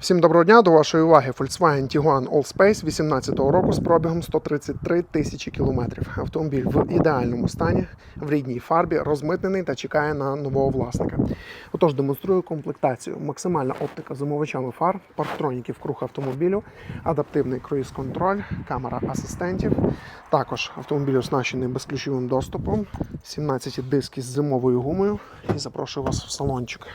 Всім доброго дня. До вашої уваги Volkswagen Tiguan Allspace 18-го року з пробігом 133 тисячі кілометрів. Автомобіль в ідеальному стані, в рідній фарбі, розмитнений та чекає на нового власника. Отож, демонструю комплектацію. Максимальна оптика з умивачами фар, парктроніків круг автомобілю, адаптивний круїз-контроль, камера асистентів. Також автомобіль оснащений безключовим доступом, 17 диски з зимовою гумою. І запрошую вас в салончик.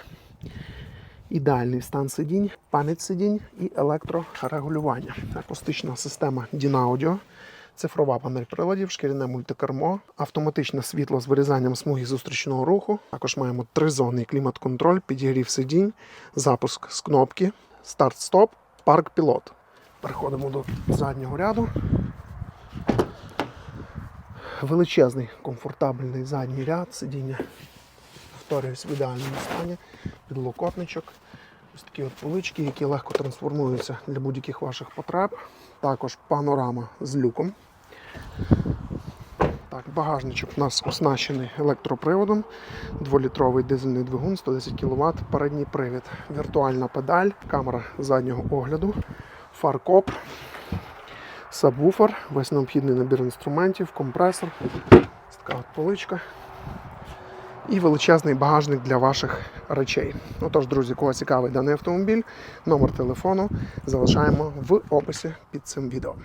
Ідеальний стан сидінь, пам'ять сидінь і електрорегулювання. Акустична система DIN-Audio, цифрова панель приладів, шкіряне мультикермо, автоматичне світло з вирізанням смуги зустрічного руху. Також маємо тризонний клімат-контроль, підігрів сидінь, запуск з кнопки, старт-стоп, парк пілот. Переходимо до заднього ряду. Величезний комфортабельний задній ряд сидіння повторююсь, в ідеальному стані, підлокотничок, ось такі от полички, які легко трансформуються для будь-яких ваших потреб. Також панорама з люком. Так, багажничок у нас оснащений електроприводом, 2-літровий дизельний двигун, 110 кВт, передній привід, віртуальна педаль, камера заднього огляду, фаркоп, сабвуфер, весь необхідний набір інструментів, компресор, ось така от поличка і величезний багажник для ваших речей. Отож, друзі, кого цікавий даний автомобіль, номер телефону залишаємо в описі під цим відео.